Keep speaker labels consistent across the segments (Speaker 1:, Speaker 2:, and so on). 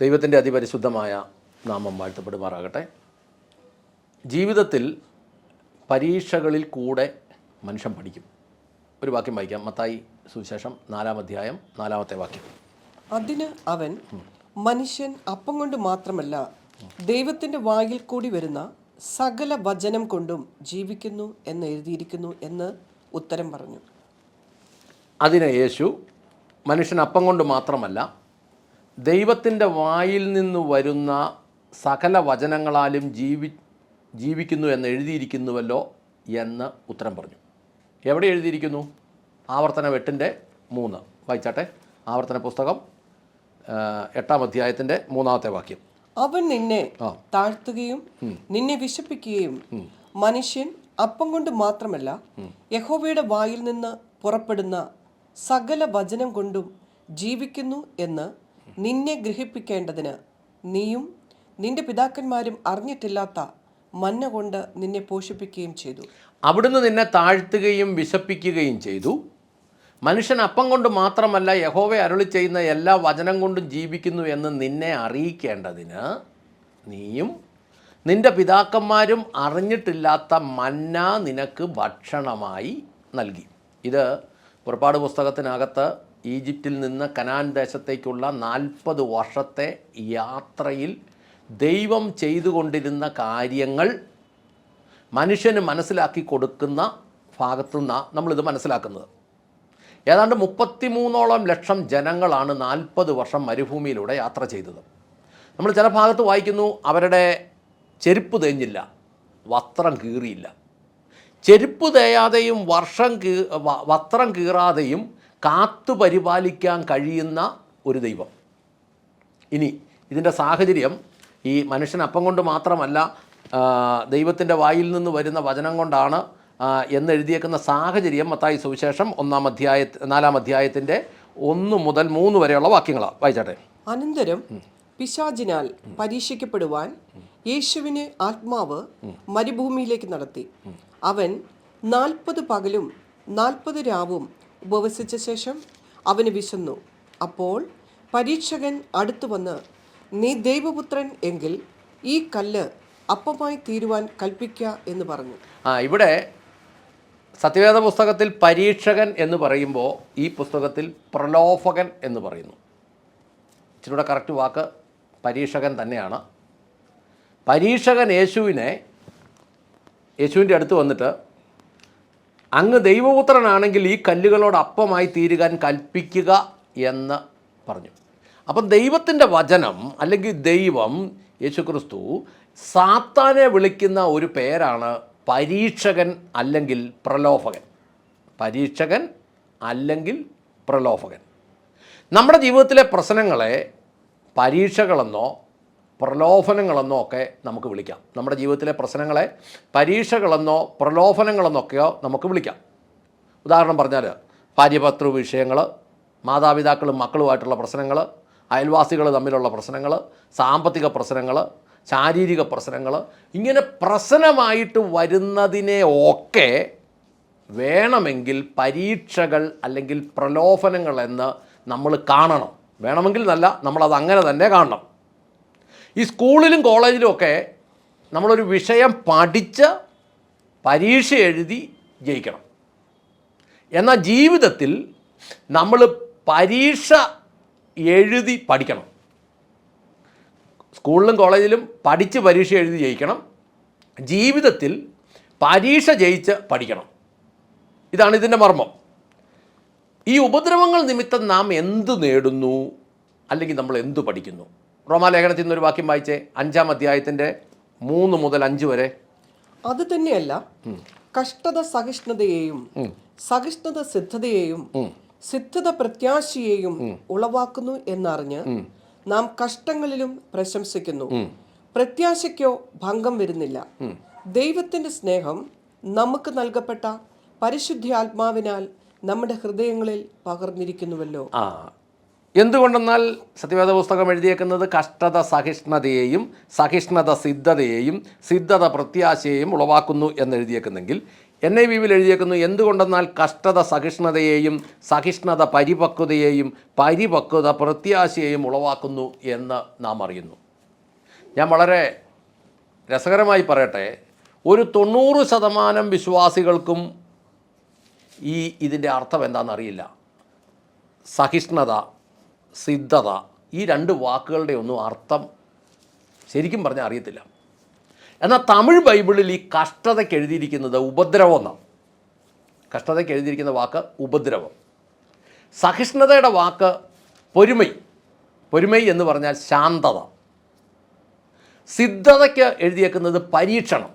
Speaker 1: ദൈവത്തിന്റെ അതിപരിശുദ്ധമായ നാമം വാഴ്ത്തപ്പെടുമാറാകട്ടെ. ജീവിതത്തിൽ പരീക്ഷകളിൽ കൂടെ മനുഷ്യൻ പഠിക്കും. ഒരു വാക്യം വായിക്കാം. മത്തായി സുവിശേഷം നാലാം അധ്യായം നാലാമത്തെ വാക്യം.
Speaker 2: അതിന് അവൻ മനുഷ്യൻ അപ്പം കൊണ്ട് മാത്രമല്ല ദൈവത്തിന്റെ വായിൽ കൂടി വരുന്ന സകല വചനം കൊണ്ടും ജീവിക്കുന്നു എന്ന് എഴുതിയിരിക്കുന്നു എന്ന് ഉത്തരം പറഞ്ഞു.
Speaker 1: അതിന് യേശു മനുഷ്യൻ അപ്പം കൊണ്ട് മാത്രമല്ല ദൈവത്തിന്റെ വായിൽ നിന്ന് വരുന്ന സകല വചനങ്ങളാലും ജീവി ജീവിക്കുന്നു എന്ന് എഴുതിയിരിക്കുന്നുവല്ലോ എന്ന് ഉത്തരം പറഞ്ഞു. എവിടെ എഴുതിയിരിക്കുന്നു? ആവർത്തന എട്ടിന്റെ മൂന്ന്. വായിച്ചാട്ടെ. ആവർത്തന പുസ്തകം എട്ടാം അധ്യായത്തിന്റെ മൂന്നാമത്തെ വാക്യം.
Speaker 2: അവൻ നിന്നെ താഴ്ത്തുകയും നിന്നെ വിശപ്പിക്കുകയും മനുഷ്യൻ അപ്പം കൊണ്ട് മാത്രമല്ല യഹോവയുടെ വായിൽ നിന്ന് പുറപ്പെടുന്ന സകല വചനം കൊണ്ടും ജീവിക്കുന്നു എന്ന് നിന്നെ ഗ്രഹിപ്പിക്കേണ്ടതിന് നീയും നിന്റെ പിതാക്കന്മാരും അറിഞ്ഞിട്ടില്ലാത്ത മന്ന കൊണ്ട് നിന്നെ പോഷിപ്പിക്കുകയും ചെയ്തു.
Speaker 1: അവിടുന്ന് നിന്നെ താഴ്ത്തുകയും വിശപ്പിക്കുകയും ചെയ്തു. മനുഷ്യൻ അപ്പം കൊണ്ട് മാത്രമല്ല യഹോവ അരുളി ചെയ്യുന്ന എല്ലാ വചനം കൊണ്ടും ജീവിക്കുന്നു എന്ന് നിന്നെ അറിയിക്കേണ്ടതിന് നീയും നിന്റെ പിതാക്കന്മാരും അറിഞ്ഞിട്ടില്ലാത്ത മന്ന നിനക്ക് ഭക്ഷണമായി നൽകി. ഇത് പുറപ്പാട് പുസ്തകത്തിനകത്ത് ഈജിപ്തിൽ നിന്ന് കനാൻ ദേശത്തേക്കുള്ള നാൽപ്പത് വർഷത്തെ യാത്രയിൽ ദൈവം ചെയ്തുകൊണ്ടിരുന്ന കാര്യങ്ങൾ മനുഷ്യന് മനസ്സിലാക്കി കൊടുക്കുന്ന ഭാഗത്തു നിന്നാണ് നമ്മളിത് മനസ്സിലാക്കുന്നത്. ഏതാണ്ട് മുപ്പത്തിമൂന്നോളം ലക്ഷം ജനങ്ങളാണ് നാൽപ്പത് വർഷം മരുഭൂമിയിലൂടെ യാത്ര ചെയ്തത്. നമ്മൾ ചില ഭാഗത്ത് വായിക്കുന്നു അവരുടെ ചെരുപ്പ് തേഞ്ഞില്ല വസ്ത്രം കീറിയില്ല. ചെരുപ്പ് തേയാതെയും വർഷം കീ വസ്ത്രം കീറാതെയും കാത്തു പരിപാലിക്കാൻ കഴിയുന്ന ഒരു ദൈവം. ഇനി ഇതിന്റെ സാഹചര്യം ഈ മനുഷ്യൻ അപ്പം കൊണ്ട് മാത്രമല്ല ദൈവത്തിന്റെ വായിൽ നിന്ന് വരുന്ന വചനം കൊണ്ടാണ് എന്നെഴുതിയേക്കുന്ന സാഹചര്യം മത്തായി സുവിശേഷം ഒന്നാം അധ്യായ നാലാം അധ്യായത്തിന്റെ ഒന്ന് മുതൽ മൂന്ന് വരെയുള്ള വാക്യങ്ങളാണ് വായിച്ചാട്ടെ.
Speaker 2: അനന്തരം പിശാചിനാൽ പരീക്ഷിക്കപ്പെടുവാൻ യേശുവിനെ ആത്മാവ് മരുഭൂമിയിലേക്ക് നടത്തി. അവൻ നാൽപ്പത് പകലും നാൽപ്പത് രാവും ഉപവസിച്ച ശേഷം അവന് വിശന്നു. അപ്പോൾ പരീക്ഷകൻ അടുത്തു വന്ന് നീ ദൈവപുത്രൻ എങ്കിൽ ഈ കല്ല് അപ്പമായി തീരുവാൻ കൽപ്പിക്ക എന്ന് പറഞ്ഞു.
Speaker 1: ആ ഇവിടെ സത്യവേദ പുസ്തകത്തിൽ പരീക്ഷകൻ എന്ന് പറയുമ്പോൾ ഈ പുസ്തകത്തിൽ പ്രലോഭകൻ എന്ന് പറയുന്നു. ഇച്ചിരൂടെ കറക്റ്റ് വാക്ക് പരീക്ഷകൻ തന്നെയാണ്. പരീക്ഷകൻ യേശുവിനെ യേശുവിന്റെ അടുത്ത് വന്നിട്ട് അങ്ങ് ദൈവപുത്രനാണെങ്കിൽ ഈ കല്ലുകളോട് അപ്പമായി തീരുവാൻ കൽപ്പിക്കുക എന്ന് പറഞ്ഞു. അപ്പം ദൈവത്തിന്റെ വചനം അല്ലെങ്കിൽ ദൈവം യേശുക്രിസ്തു സാത്താനെ വിളിക്കുന്ന ഒരു പേരാണ് പരീക്ഷകൻ അല്ലെങ്കിൽ പ്രലോഭകൻ. പരീക്ഷകൻ അല്ലെങ്കിൽ പ്രലോഭകൻ. നമ്മുടെ ജീവിതത്തിലെ പ്രശ്നങ്ങളെ പരീക്ഷകളെന്നോ പ്രലോഭനങ്ങളെന്നോ ഒക്കെ നമുക്ക് വിളിക്കാം. നമ്മുടെ ജീവിതത്തിലെ പ്രശ്നങ്ങളെ പരീക്ഷകളെന്നോ പ്രലോഭനങ്ങളെന്നൊക്കെയോ നമുക്ക് വിളിക്കാം. ഉദാഹരണം പറഞ്ഞാൽ ഭാര്യഭർത്തൃ വിഷയങ്ങൾ മാതാപിതാക്കളും മക്കളുമായിട്ടുള്ള പ്രശ്നങ്ങൾ അയൽവാസികൾ തമ്മിലുള്ള പ്രശ്നങ്ങൾ സാമ്പത്തിക പ്രശ്നങ്ങൾ ശാരീരിക പ്രശ്നങ്ങൾ ഇങ്ങനെ പ്രശ്നമായിട്ട് വരുന്നതിനെ ഒക്കെ വേണമെങ്കിൽ പരീക്ഷകൾ അല്ലെങ്കിൽ പ്രലോഭനങ്ങൾ എന്ന് നമ്മൾ കാണണം. വേണമെങ്കിൽ നല്ല നമ്മളത് അങ്ങനെ തന്നെ കാണണം. ഈ സ്കൂളിലും കോളേജിലും ഒക്കെ നമ്മളൊരു വിഷയം പഠിച്ച് പരീക്ഷ എഴുതി ജയിക്കണം. എന്നാൽ ജീവിതത്തിൽ നമ്മൾ പരീക്ഷ എഴുതി പഠിക്കണം. സ്കൂളിലും കോളേജിലും പഠിച്ച് പരീക്ഷ എഴുതി ജയിക്കണം. ജീവിതത്തിൽ പരീക്ഷ ജയിച്ച് പഠിക്കണം. ഇതാണ് ഇതിന്റെ മർമ്മം. ഈ ഉപദ്രവങ്ങൾ നിമിത്തം നാം എന്ത് നേടുന്നു? അല്ലെങ്കിൽ നമ്മൾ എന്തു പഠിക്കുന്നു? റോമാലേഖനത്തിൽ നിന്നൊരു വാക്യം വായിച്ചേ. അഞ്ചാം അധ്യായത്തിന്റെ മൂന്ന് മുതൽ അഞ്ച് വരെ.
Speaker 2: അത് തന്നെയല്ല കഷ്ടത സഹിഷ്ണുതയെയും സഹിഷ്ണുത സിദ്ധതയെയും സിദ്ധത പ്രത്യാശയെയും ഉളവാക്കുന്നു എന്നറിഞ്ഞ് നാം കഷ്ടങ്ങളിലും പ്രശംസിക്കുന്നു. പ്രത്യാശയ്ക്കോ ഭംഗം വരുന്നില്ല. ദൈവത്തിന്റെ സ്നേഹം നമുക്ക് നൽകപ്പെട്ട പരിശുദ്ധി ആത്മാവിനാൽ നമ്മുടെ ഹൃദയങ്ങളിൽ പകർന്നിരിക്കുന്നുവല്ലോ.
Speaker 1: ആ എന്തുകൊണ്ടെന്നാൽ സത്യവേദ പുസ്തകം എഴുതിയേക്കുന്നത് കഷ്ടത സഹിഷ്ണുതയെയും സഹിഷ്ണുത സിദ്ധതയെയും സിദ്ധത പ്രത്യാശയെയും ഉളവാക്കുന്നു എന്ന് എഴുതിയേക്കുന്നെങ്കിൽ എൻ ഐ വിവിൽ എഴുതിയേക്കുന്നു എന്തുകൊണ്ടെന്നാൽ കഷ്ടത സഹിഷ്ണുതയെയും സഹിഷ്ണുത പരിപക്വതയെയും പരിപക്വത പ്രത്യാശയെയും ഉളവാക്കുന്നു എന്ന് നാം അറിയുന്നു. ഞാൻ വളരെ രസകരമായി പറയട്ടെ ഒരു തൊണ്ണൂറ് ശതമാനം വിശ്വാസികൾക്കും ഈ ഇതിന്റെ അർത്ഥം എന്താണെന്നറിയില്ല. സഹിഷ്ണുത സിദ്ധത. ഈ രണ്ട് വാക്കുകളുടെ ഒന്നും അർത്ഥം ശരിക്കും പറഞ്ഞാൽ അറിയത്തില്ല. എന്നാൽ തമിഴ് ബൈബിളിൽ ഈ കഷ്ടതയ്ക്ക് എഴുതിയിരിക്കുന്നത് ഉപദ്രവം എന്നാണ് കഷ്ടതയ്ക്ക് എഴുതിയിരിക്കുന്ന വാക്ക് ഉപദ്രവം. സഹിഷ്ണുതയുടെ വാക്ക് പൊരുമൈ. പൊരുമൈ എന്ന് പറഞ്ഞാൽ ശാന്തത. സിദ്ധതയ്ക്ക് എഴുതിയേക്കുന്നത് പരീക്ഷണം.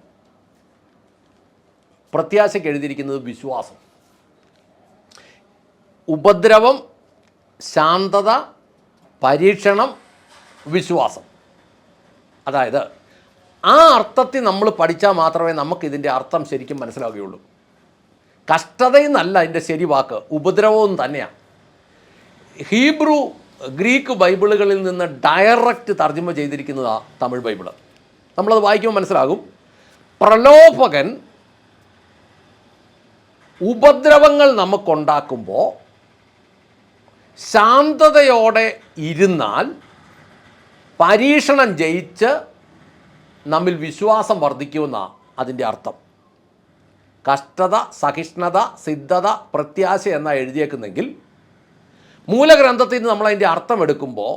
Speaker 1: പ്രത്യാശയ്ക്ക് എഴുതിയിരിക്കുന്നത് വിശ്വാസം. ഉപദ്രവം ശാന്തത പരീക്ഷണം വിശ്വാസം. അതായത് ആ അർത്ഥത്തിൽ നമ്മൾ പഠിച്ചാൽ മാത്രമേ നമുക്കിതിന്റെ അർത്ഥം ശരിക്കും മനസ്സിലാവുകയുള്ളൂ. കഷ്ടതയെന്നല്ല അതിന്റെ ശരി വാക്ക് ഉപദ്രവവും തന്നെയാണ് ഹീബ്രു ഗ്രീക്ക് ബൈബിളുകളിൽ നിന്ന് ഡയറക്റ്റ് തർജമ ചെയ്തിരിക്കുന്നതാണ് തമിഴ് ബൈബിൾ. നമ്മളത് വായിക്കുമ്പോൾ മനസ്സിലാകും. പ്രലോഭകൻ ഉപദ്രവങ്ങൾ നമുക്കുണ്ടാക്കുമ്പോൾ ശാന്തതയോടെ ഇരുന്നാൽ പരീക്ഷണം ജയിച്ച് നമ്മിൽ വിശ്വാസം വർദ്ധിക്കുമെന്നാണ് അതിന്റെ അർത്ഥം. കഷ്ടത സഹിഷ്ണുത സിദ്ധത പ്രത്യാശ എന്നാണ് എഴുതിയേക്കുന്നെങ്കിൽ മൂലഗ്രന്ഥത്തിൽ നിന്ന് നമ്മളതിന്റെ അർത്ഥം എടുക്കുമ്പോൾ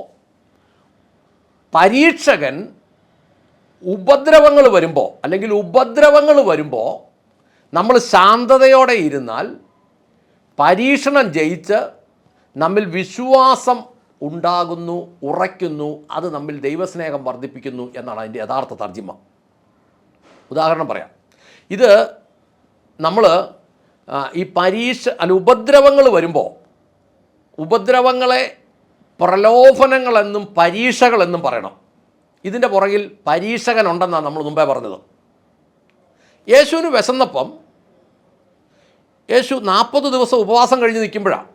Speaker 1: പരീക്ഷകൻ ഉപദ്രവങ്ങൾ വരുമ്പോൾ അല്ലെങ്കിൽ ഉപദ്രവങ്ങൾ വരുമ്പോൾ നമ്മൾ ശാന്തതയോടെ ഇരുന്നാൽ പരീക്ഷണം ജയിച്ച് നമ്മിൽ വിശ്വാസം ഉണ്ടാകുന്നു ഉറയ്ക്കുന്നു അത് നമ്മിൽ ദൈവസ്നേഹം വർദ്ധിപ്പിക്കുന്നു എന്നാണ് അതിന്റെ യഥാർത്ഥ തർജിമ. ഉദാഹരണം പറയാം. ഇത് നമ്മൾ ഈ പരീക്ഷ അല്ല ഉപദ്രവങ്ങൾ വരുമ്പോൾ ഉപദ്രവങ്ങളെ പ്രലോഭനങ്ങളെന്നും പരീക്ഷകളെന്നും പറയണം. ഇതിന്റെ പുറകിൽ പരീക്ഷകനുണ്ടെന്നാണ് നമ്മൾ മുമ്പേ പറഞ്ഞത്. യേശുവിന് വിശന്നപ്പം യേശു നാൽപ്പത് ദിവസം ഉപവാസം കഴിഞ്ഞ് നിൽക്കുമ്പോഴാണ്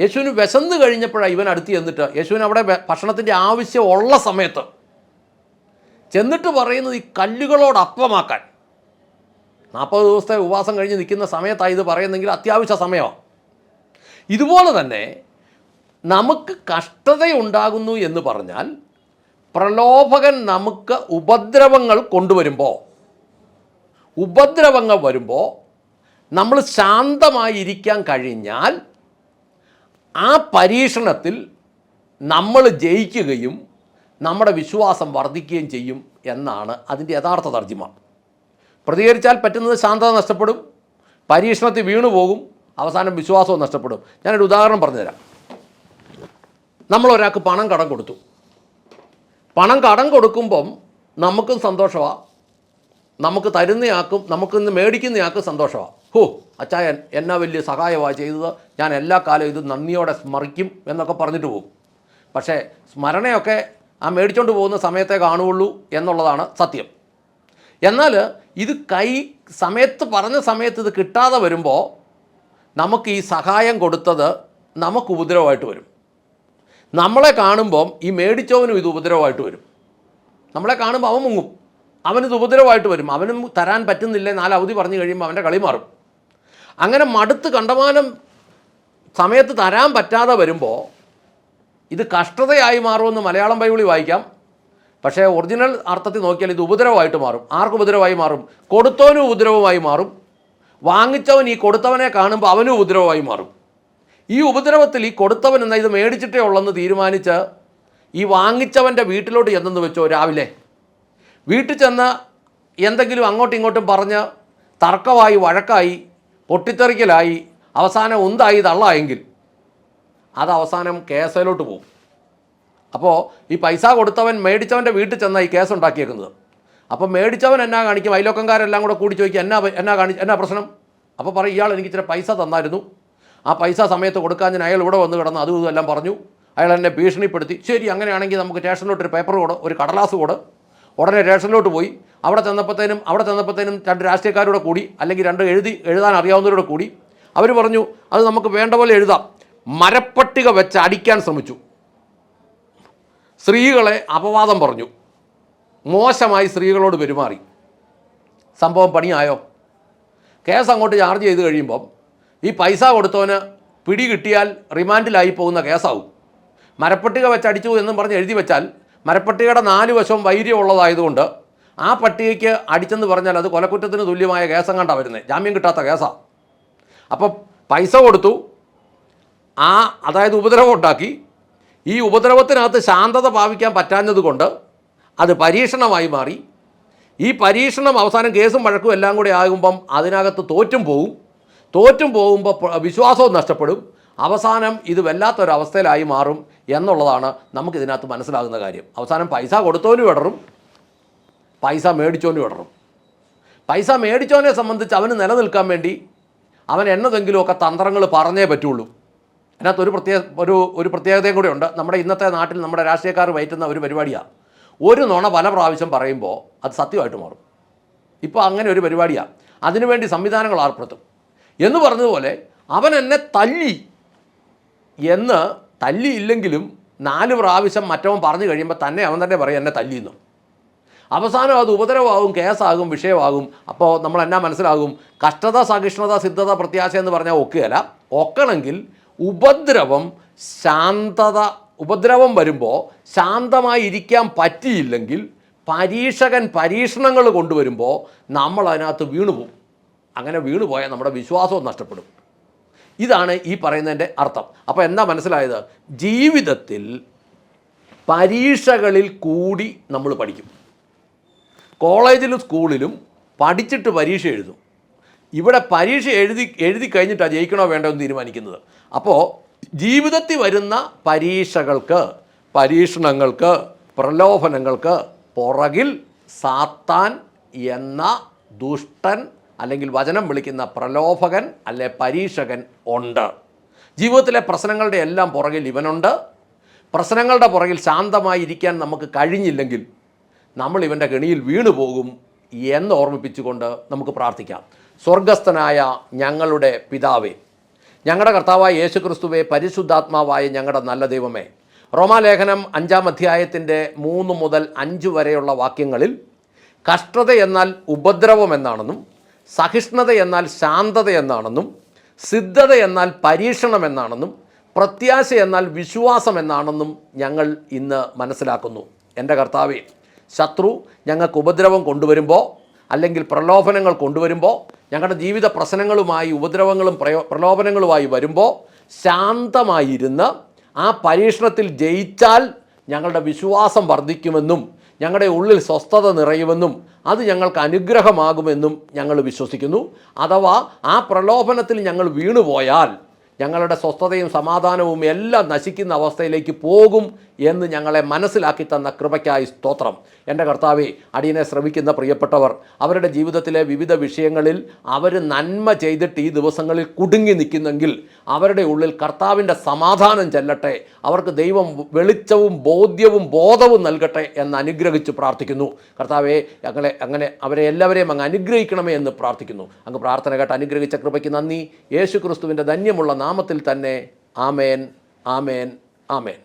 Speaker 1: യേശുവിന് വിശന്ന് കഴിഞ്ഞപ്പോഴാണ് ഇവൻ അടുത്ത് ചെന്നിട്ട് യേശുവിന് അവിടെ ഭക്ഷണത്തിന്റെ ആവശ്യമുള്ള സമയത്ത് ചെന്നിട്ട് പറയുന്നത് ഈ കല്ലുകളോട് അപ്പമാക്കാൻ നാൽപ്പത് ദിവസത്തെ ഉപവാസം കഴിഞ്ഞ് നിൽക്കുന്ന സമയത്താണ് ഇത് പറയുന്നെങ്കിൽ അത്യാവശ്യ സമയമാണ്. ഇതുപോലെ തന്നെ നമുക്ക് കഷ്ടതയുണ്ടാകുന്നു എന്ന് പറഞ്ഞാൽ പ്രലോഭകൻ നമുക്ക് ഉപദ്രവങ്ങൾ കൊണ്ടുവരുമ്പോൾ ഉപദ്രവങ്ങൾ വരുമ്പോൾ നമ്മൾ ശാന്തമായി ശാന്തമായിരിക്കാൻ കഴിഞ്ഞാൽ ആ പരീക്ഷണത്തിൽ നമ്മൾ ജയിക്കുകയും നമ്മുടെ വിശ്വാസം വർദ്ധിക്കുകയും ചെയ്യും എന്നാണ് അതിന്റെ യഥാർത്ഥ തർജിമ. പ്രതികരിച്ചാൽ പറ്റുന്നത് ശാന്തത നഷ്ടപ്പെടും പരീക്ഷണത്തിൽ വീണുപോകും അവസാനം വിശ്വാസവും നഷ്ടപ്പെടും. ഞാനൊരു ഉദാഹരണം പറഞ്ഞുതരാം. നമ്മൾ ഒരാൾക്ക് പണം കടം കൊടുത്തു. പണം കടം കൊടുക്കുമ്പം നമുക്കും സന്തോഷമാണ് നമുക്ക് തരുന്നയാൾക്കും നമുക്കിന്ന് മേടിക്കുന്നയാൾക്കും സന്തോഷമാണ് ഹോ അച്ചായൻ എന്നാ വലിയ സഹായമാണ് ചെയ്തത്? ഞാൻ എല്ലാ കാലവും ഇത് നന്ദിയോടെ സ്മരിക്കും എന്നൊക്കെ പറഞ്ഞിട്ട് പോകും. പക്ഷേ സ്മരണയൊക്കെ ആ മേടിച്ചോണ്ട് പോകുന്ന സമയത്തെ കാണുകയുള്ളൂ എന്നുള്ളതാണ് സത്യം. എന്നാൽ ഇത് കൈ സമയത്ത് പറഞ്ഞ സമയത്ത് ഇത് കിട്ടാതെ വരുമ്പോൾ നമുക്ക് ഈ സഹായം കൊടുത്തത് നമുക്ക് ഉപദ്രവമായിട്ട് വരും. നമ്മളെ കാണുമ്പം ഈ മേടിച്ചവനും ഇത് ഉപദ്രവമായിട്ട് വരും. നമ്മളെ കാണുമ്പോൾ അവൻ മുങ്ങും. അവനിത് ഉപദ്രവമായിട്ട് വരും. അവനും തരാൻ പറ്റുന്നില്ല നാല് അവധി പറഞ്ഞു കഴിയുമ്പോൾ അവന്റെ കളി മാറും. അങ്ങനെ മടുത്ത് കണ്ടമാനം സമയത്ത് തരാൻ പറ്റാതെ വരുമ്പോൾ ഇത് കഷ്ടതയായി മാറുമെന്ന് മലയാളം ബൈബിളിൽ വായിക്കാം. പക്ഷേ ഒറിജിനൽ അർത്ഥത്തിൽ നോക്കിയാൽ ഇത് ഉപദ്രവമായിട്ട് മാറും. ആർക്കും ഉപദ്രവമായി മാറും? കൊടുത്തവനും ഉപദ്രവമായി മാറും. വാങ്ങിച്ചവൻ ഈ കൊടുത്തവനെ കാണുമ്പോൾ അവനും ഉപദ്രവമായി മാറും. ഈ ഉപദ്രവത്തിൽ ഈ കൊടുത്തവൻ എന്നാൽ ഇത് മേടിച്ചിട്ടേ ഉള്ളെന്ന് തീരുമാനിച്ച് ഈ വാങ്ങിച്ചവന്റെ വീട്ടിലോട്ട് ചെന്നെന്ന് വെച്ചോ രാവിലെ. വീട്ടിൽ ചെന്ന് എന്തെങ്കിലും അങ്ങോട്ടും ഇങ്ങോട്ടും പറഞ്ഞ് തർക്കമായി വഴക്കായി പൊട്ടിത്തെറിക്കലായി. അവസാനം ഉന്തായി തള്ളായെങ്കിൽ അത് അവസാനം കേസിലോട്ട് പോകും. അപ്പോൾ ഈ പൈസ കൊടുത്തവൻ മേടിച്ചവന്റെ വീട്ടിൽ ചെന്നാൽ ഈ കേസ് ഉണ്ടാക്കിയേക്കുന്നത്. അപ്പോൾ മേടിച്ചവൻ എന്നാ കാണിക്കും? അയലോക്കംകാരെല്ലാം കൂടെ കൂടി ചോദിക്കും എന്നാ എന്നാ കാണി എന്നാ പ്രശ്നം? അപ്പോൾ പറയും ഇയാൾ എനിക്ക് ഇച്ചിരി പൈസ തന്നായിരുന്നു. ആ പൈസ സമയത്ത് കൊടുക്കാൻ ഞാൻ അയാൾ ഇവിടെ വന്ന് കിടന്ന് അതും ഇതും എല്ലാം പറഞ്ഞു. അയാൾ എന്നെ ഭീഷണിപ്പെടുത്തി. ശരി അങ്ങനെയാണെങ്കിൽ നമുക്ക് സ്റ്റേഷനിലോട്ട് ഒരു പേപ്പർ കൂടെ ഒരു കടലാസ് കൂടെ ഉടനെ രേഷനിലോട്ട് പോയി. അവിടെ ചെന്നപ്പോഴത്തേനും അവിടെ ചെന്നപ്പോഴത്തേനും രണ്ട് രാഷ്ട്രീയക്കാരോടെ കൂടി അല്ലെങ്കിൽ രണ്ട് എഴുതി എഴുതാൻ അറിയാവുന്നവരോട് കൂടി അവർ പറഞ്ഞു അത് നമുക്ക് വേണ്ട പോലെ എഴുതാം. മരപ്പട്ടിക വെച്ച് അടിക്കാൻ ശ്രമിച്ചു. സ്ത്രീകളെ അപവാദം പറഞ്ഞു. മോശമായി സ്ത്രീകളോട് പെരുമാറി. സംഭവം പണിയായോ? കേസ് അങ്ങോട്ട് ചാർജ് ചെയ്ത് കഴിയുമ്പം ഈ പൈസ കൊടുത്തവന് പിടി കിട്ടിയാൽ റിമാൻഡിലായി പോകുന്ന കേസാവും. മരപ്പട്ടിക വെച്ച് അടിച്ചു എന്നും പറഞ്ഞ് എഴുതി വെച്ചാൽ മരപ്പട്ടികയുടെ നാല് വശവും വൈര്യമുള്ളതായതുകൊണ്ട് ആ പട്ടികയ്ക്ക് അടിച്ചെന്ന് പറഞ്ഞാൽ അത് കൊലക്കുറ്റത്തിന് തുല്യമായ കേസം കണ്ടാണ് വരുന്നത് ജാമ്യം കിട്ടാത്ത കേസാണ് അപ്പോൾ പൈസ കൊടുത്തു. ആ അതായത് ഉപദ്രവം ഉണ്ടാക്കി. ഈ ഉപദ്രവത്തിനകത്ത് ശാന്തത പാവിക്കാൻ പറ്റാഞ്ഞതുകൊണ്ട് അത് പരീക്ഷണമായി മാറി. ഈ പരീക്ഷണം അവസാനം കേസും വഴക്കും എല്ലാം കൂടി ആകുമ്പം അതിനകത്ത് തോറ്റും പോവും. തോറ്റും പോകുമ്പോൾ വിശ്വാസവും നഷ്ടപ്പെടും. അവസാനം ഇത് വല്ലാത്തൊരവസ്ഥയിലായി മാറും. എന്നുള്ളതാണ് നമുക്കിതിനകത്ത് മനസ്സിലാകുന്ന കാര്യം. അവസാനം പൈസ കൊടുത്തോനും ഇടറും പൈസ മേടിച്ചോനും ഇടറും. പൈസ മേടിച്ചോനെ സംബന്ധിച്ച് അവന് നിലനിൽക്കാൻ വേണ്ടി അവൻ എന്നതെങ്കിലുമൊക്കെ തന്ത്രങ്ങൾ പറഞ്ഞേ പറ്റുള്ളൂ. അതിനകത്ത് ഒരു പ്രത്യേക ഒരു ഒരു പ്രത്യേകതയും കൂടെ ഉണ്ട്. നമ്മുടെ ഇന്നത്തെ നാട്ടിൽ നമ്മുടെ രാഷ്ട്രീയക്കാർ വയറ്റുന്ന ഒരു പരിപാടിയാണ് ഒരു നുണ പല പ്രാവശ്യം പറയുമ്പോൾ അത് സത്യമായിട്ട് മാറും. ഇപ്പോൾ അങ്ങനെ ഒരു പരിപാടിയാണ് അതിനുവേണ്ടി സംവിധാനങ്ങൾ ഏർപ്പെടുത്തും. എന്ന് പറഞ്ഞതുപോലെ അവൻ എന്നെ തല്ലി എന്ന് തല്ലിയില്ലെങ്കിലും നാല് പ്രാവശ്യം മറ്റവൻ പറഞ്ഞു കഴിയുമ്പോൾ തന്നെ അവൻ തന്നെ പറയും എന്നെ തല്ലിയെന്നും. അവസാനം അത് ഉപദ്രവമാകും കേസാകും വിഷയമാകും. അപ്പോൾ നമ്മൾ എന്നാ മനസ്സിലാകും? കഷ്ടത സഹിഷ്ണുത സിദ്ധത പ്രത്യാശ എന്ന് പറഞ്ഞാൽ ഒക്കുകയല്ല ഒക്കണമെങ്കിൽ ഉപദ്രവം ശാന്തത ഉപദ്രവം വരുമ്പോൾ ശാന്തമായി ഇരിക്കാൻ പറ്റിയില്ലെങ്കിൽ പരീക്ഷകൻ പരീക്ഷണങ്ങൾ കൊണ്ടുവരുമ്പോൾ നമ്മൾ അതിനകത്ത് വീണുപോകും. അങ്ങനെ വീണുപോയാൽ നമ്മുടെ വിശ്വാസവും നഷ്ടപ്പെടും. ഇതാണ് ഈ പറയുന്നതിന്റെ അർത്ഥം. അപ്പോൾ എന്താ മനസ്സിലായത്? ജീവിതത്തിൽ പരീക്ഷകളിൽ കൂടി നമ്മൾ പഠിക്കും. കോളേജിലും സ്കൂളിലും പഠിച്ചിട്ട് പരീക്ഷ എഴുതും. ഇവിടെ പരീക്ഷ എഴുതി എഴുതി കഴിഞ്ഞിട്ടാണ് ജയിക്കണോ വേണ്ടോ എന്ന് തീരുമാനിക്കുന്നത്. അപ്പോൾ ജീവിതത്തിൽ വരുന്ന പരീക്ഷകൾക്ക് പരീക്ഷണങ്ങൾക്ക് പ്രലോഭനങ്ങൾക്ക് പുറകിൽ സാത്താൻ എന്ന ദുഷ്ടൻ അല്ലെങ്കിൽ വചനം വിളിക്കുന്ന പ്രലോഭകൻ അല്ലെ പരീക്ഷകൻ ഉണ്ട്. ജീവിതത്തിലെ പ്രശ്നങ്ങളുടെ എല്ലാം പുറകിൽ ഇവനുണ്ട്. പ്രശ്നങ്ങളുടെ പുറകിൽ ശാന്തമായി ഇരിക്കാൻ നമുക്ക് കഴിഞ്ഞില്ലെങ്കിൽ നമ്മൾ ഇവന്റെ കെണിയിൽ വീണു പോകും എന്ന് ഓർമ്മിപ്പിച്ചുകൊണ്ട് നമുക്ക് പ്രാർത്ഥിക്കാം. സ്വർഗസ്ഥനായ ഞങ്ങളുടെ പിതാവേ ഞങ്ങളുടെ കർത്താവായ യേശു ക്രിസ്തുവെ പരിശുദ്ധാത്മാവായ ഞങ്ങളുടെ നല്ല ദൈവമേ റോമാലേഖനം അഞ്ചാം അധ്യായത്തിന്റെ മൂന്ന് മുതൽ അഞ്ച് വരെയുള്ള വാക്യങ്ങളിൽ കഷ്ടത എന്നാൽ ഉപദ്രവം എന്നാണെന്നും സഹിഷ്ണുത എന്നാൽ ശാന്തത എന്നാണെന്നും സിദ്ധത എന്നാൽ പരീക്ഷണം എന്നാണെന്നും പ്രത്യാശ എന്നാൽ വിശ്വാസം എന്നാണെന്നും ഞങ്ങൾ ഇന്ന് മനസ്സിലാക്കുന്നു. എന്റെ കർത്താവെ ശത്രു ഞങ്ങൾക്ക് ഉപദ്രവം കൊണ്ടുവരുമ്പോൾ അല്ലെങ്കിൽ പ്രലോഭനങ്ങൾ കൊണ്ടുവരുമ്പോൾ ഞങ്ങളുടെ ജീവിത പ്രശ്നങ്ങളുമായി ഉപദ്രവങ്ങളും പ്രയോ പ്രലോഭനങ്ങളുമായി വരുമ്പോൾ ശാന്തമായിരുന്ന് ആ പരീക്ഷണത്തിൽ ജയിച്ചാൽ ഞങ്ങളുടെ വിശ്വാസം വർദ്ധിക്കുമെന്നും ഞങ്ങളുടെ ഉള്ളിൽ സ്വസ്ഥത നിറയുമെന്നും അത് ഞങ്ങൾക്ക് അനുഗ്രഹമാകുമെന്നും ഞങ്ങൾ വിശ്വസിക്കുന്നു. അഥവാ ആ പ്രലോഭനത്തിൽ ഞങ്ങൾ വീണുപോയാൽ ഞങ്ങളുടെ സ്വസ്ഥതയും സമാധാനവും എല്ലാം നശിക്കുന്ന അവസ്ഥയിലേക്ക് പോകും എന്ന് ഞങ്ങളെ മനസ്സിലാക്കി തന്ന കൃപയ്ക്കായി സ്തോത്രം. എന്റെ കർത്താവെ അടിയനെ ശ്രമിക്കുന്ന പ്രിയപ്പെട്ടവർ അവരുടെ ജീവിതത്തിലെ വിവിധ വിഷയങ്ങളിൽ അവർ നന്മ ചെയ്തിട്ട് ഈ ദിവസങ്ങളിൽ കുടുങ്ങി നിൽക്കുന്നെങ്കിൽ അവരുടെ ഉള്ളിൽ കർത്താവിന്റെ സമാധാനം ചെല്ലട്ടെ അവർക്ക് ദൈവം വെളിച്ചവും ബോധ്യവും ബോധവും നൽകട്ടെ എന്ന് അനുഗ്രഹിച്ച് പ്രാർത്ഥിക്കുന്നു. കർത്താവെ ഞങ്ങളെ അങ്ങനെ അവരെ എല്ലാവരെയും അങ്ങ് അനുഗ്രഹിക്കണമേ എന്ന് പ്രാർത്ഥിക്കുന്നു. അങ്ങ് പ്രാർത്ഥന കേട്ട് അനുഗ്രഹിച്ച കൃപയ്ക്ക് നന്ദി. യേശു ക്രിസ്തുവിന്റെ ധന്യമുള്ള നാമത്തിൽ തന്നെ ആമേൻ ആമേൻ ആമേൻ.